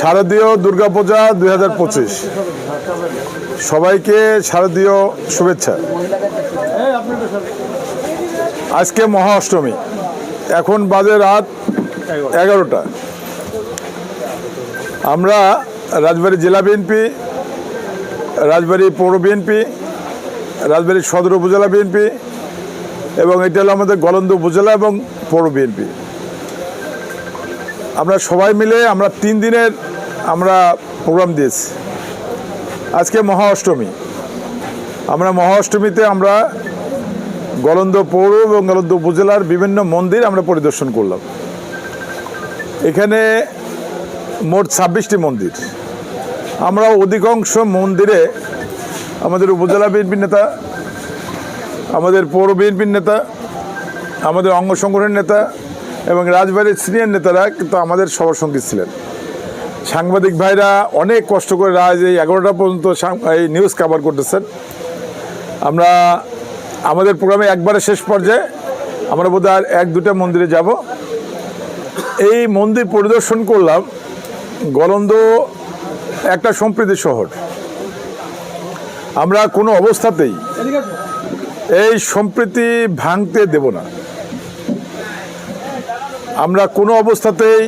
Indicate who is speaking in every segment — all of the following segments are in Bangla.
Speaker 1: শারদীয় দুর্গাপূজা দুই হাজার পঁচিশ। সবাইকে শারদীয় শুভেচ্ছা। আজকে মহা অষ্টমী এখন বাজে রাত এগারোটা। আমরা রাজবাড়ী জেলা বিএনপি রাজবাড়ী পৌর বিএনপি রাজবাড়ী সদর উপজেলা বিএনপি এবং এটা হলো আমাদের গলন্দ উপজেলা এবং পৌর বিএনপি আমরা সবাই মিলে আমরা তিন দিনের আমরা প্রোগ্রাম দিয়েছি। আজকে মহা অষ্টমী আমরা মহা অষ্টমীতে আমরা গলন্দ পৌর এবং গলন্দ উপজেলার বিভিন্ন মন্দির আমরা পরিদর্শন করলাম। এখানে মোট ছাব্বিশটি মন্দির। আমরা অধিকাংশ মন্দিরে আমাদের উপজেলা বিএনপির নেতা, আমাদের পৌর বিএনপির নেতা, আমাদের অঙ্গ সংগঠনের নেতা এবং রাজবাড়ির সিনিয়র নেতারা কিন্তু আমাদের সবার সঙ্গী ছিলেন। সাংবাদিক ভাইরা অনেক কষ্ট করে রাজ এই এগারোটা পর্যন্ত এই নিউজ কভার করতেছেন। আমরা আমাদের প্রোগ্রামে একবারে শেষ পর্যায়ে আমরা বোধহয় আর এক দুটা মন্দিরে যাব। এই মন্দির পরিদর্শন করলাম গলন্দ একটা সম্প্রীতি শহর। আমরা কোনো অবস্থাতেই এই সম্প্রীতি ভাঙতে দেব না। আমরা কোনো অবস্থাতেই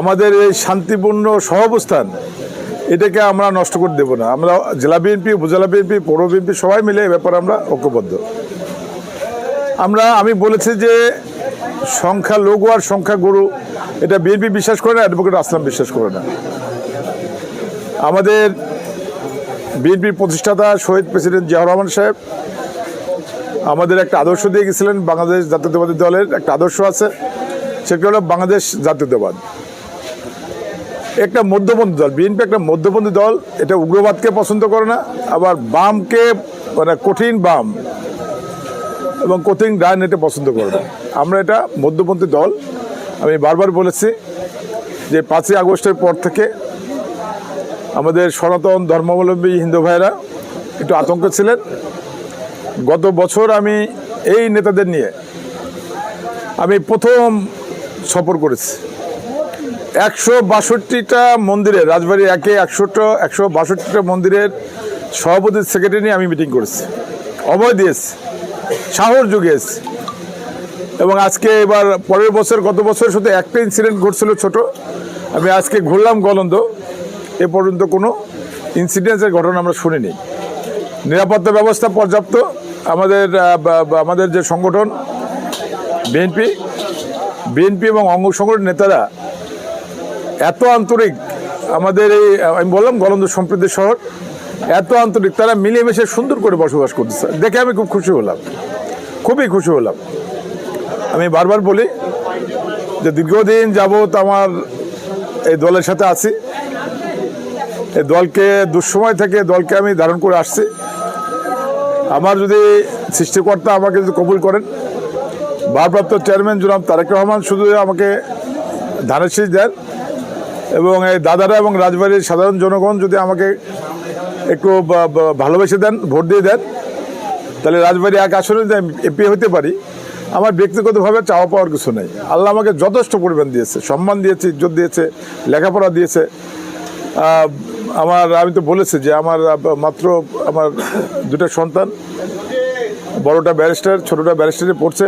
Speaker 1: আমাদের এই শান্তিপূর্ণ সহাবস্থান এটাকে আমরা নষ্ট করে দেব না। আমরা জেলা বিএনপি, উপজেলা বিএনপি, পৌর বিএনপি সবাই মিলে এ ব্যাপারে আমরা ঐক্যবদ্ধ। আমরা, আমি বলেছি যে সংখ্যা লঘু আর সংখ্যা গুরু, এটা বিএনপি বিশ্বাস করে না, অ্যাডভোকেট আসলাম বিশ্বাস করে না। আমাদের বিএনপির প্রতিষ্ঠাতা শহীদ প্রেসিডেন্ট জিয়াউর রহমান সাহেব আমাদের একটা আদর্শ দিয়ে গেছিলেন বাংলাদেশ জাতীয়তাবাদী দলের একটা আদর্শ আছে, সেটা হলো বাংলাদেশ জাতীয়তাবাদ। একটা মধ্যপন্থী দল, বিএনপি একটা মধ্যপন্থী দল, এটা উগ্রবাদকে পছন্দ করে না, আবার বামকে মানে কঠিন বাম এবং কঠিন ডান এটা পছন্দ করে না। আমরা এটা মধ্যপন্থী দল, আমি বারবার বলেছি যে পাঁচই আগস্টের পর থেকে আমাদের সনাতন ধর্মাবলম্বী হিন্দু ভাইরা একটু আতঙ্ক ছিলেন গত বছর আমি এই নেতাদের নিয়ে আমি প্রথম সফর করেছি। একশো বাষট্টিটা মন্দিরে, রাজবাড়ি একে, একশোটা, একশো বাষট্টিটা মন্দিরের সভাপতি সেক্রেটারি নিয়ে আমি মিটিং করেছি। অভয় দিয়েছি, সাহস জুগিয়েছি এবং আজকে এবার পরের বছর, গত বছর শুধু একটা ইনসিডেন্ট ঘটছিল ছোট। আমি আজকে ঘুরলাম গলন্দ, এ পর্যন্ত কোনো ইনসিডেন্টের ঘটনা আমরা শুনিনি। নিরাপত্তা ব্যবস্থা পর্যাপ্ত আমাদের আমাদের যে সংগঠন, বিএনপি বিএনপি এবং অঙ্গ সংগঠন নেতারা এত আন্তরিক আমাদের এই, আমি বললাম গলন্দ সম্প্রীতি শহর, এত আন্তরিক, তারা মিলেমিশে সুন্দর করে বসবাস করতেছে। দেখে আমি খুব খুশি হলাম। খুবই খুশি হলাম। আমি বারবার বলি যে দীর্ঘদিন যাবৎ আমার এই দলের সাথে আছি। এই দলকে দুঃসময় থেকে দলকে আমি ধারণ করে আসছি। আমার যদি সৃষ্টিকর্তা আমাকে যদি কবুল করেন, ভারপ্রাপ্ত চেয়ারম্যান জনাব তারেক রহমান শুধু আমাকে ধানের শীষ দেন এবং এই দাদারা এবং রাজবাড়ির সাধারণ জনগণ যদি আমাকে একটু ভালোবেসে দেন, ভোট দিয়ে দেন, তাহলে রাজবাড়ি এক আসনে যদি এমপি হতে পারি, আমার ব্যক্তিগতভাবে চাওয়া পাওয়ার কিছু নেই। আল্লাহ আমাকে যথেষ্ট পরিমাণ দিয়েছে, সম্মান দিয়েছে, ইজ্জত দিয়েছে, লেখাপড়া দিয়েছে। আমার, আমি তো বলেছি যে আমার মাত্র আমার দুটো সন্তান, বড়টা ব্যারিস্টার, ছোটোটা ব্যারিস্টারে পড়ছে,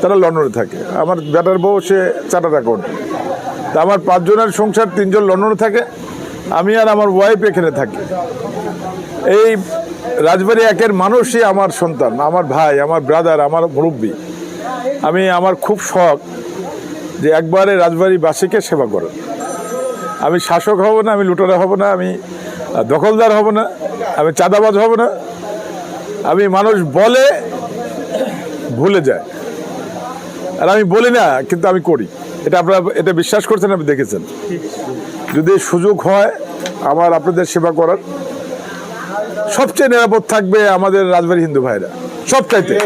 Speaker 1: তারা লন্ডনে থাকে। আমার ব্যাটার বউ, সে চার্টার অ্যাকাউন্ট তা আমার পাঁচজনের সংসার, তিনজন লন্ডনে থাকে, আমি আর আমার ওয়াইফ এখানে থাকি। এই রাজবাড়ি একের মানুষই আমার সন্তান, আমার ভাই, আমার ব্রাদার আমার মুরব্বী। আমি, আমার খুব শখ যে একবারে রাজবাড়িবাসীকে সেবা করা আমি শাসক হব না, আমি লুটারা হব না, আমি দখলদার হব না, আমি চাঁদাবাজ হব না। আমি মানুষ বলে ভুলে যায়। আর আমি বলি না, কিন্তু আমি করি। এটা আপনারা, এটা বিশ্বাস করছেন, আপনি দেখেছেন। যদি সুযোগ হয়, আমার আপনাদের সেবা করার। সবচেয়ে নিরাপদ থাকবে আমাদের রাজবাড়ি হিন্দু ভাইরা। সবচাইতে।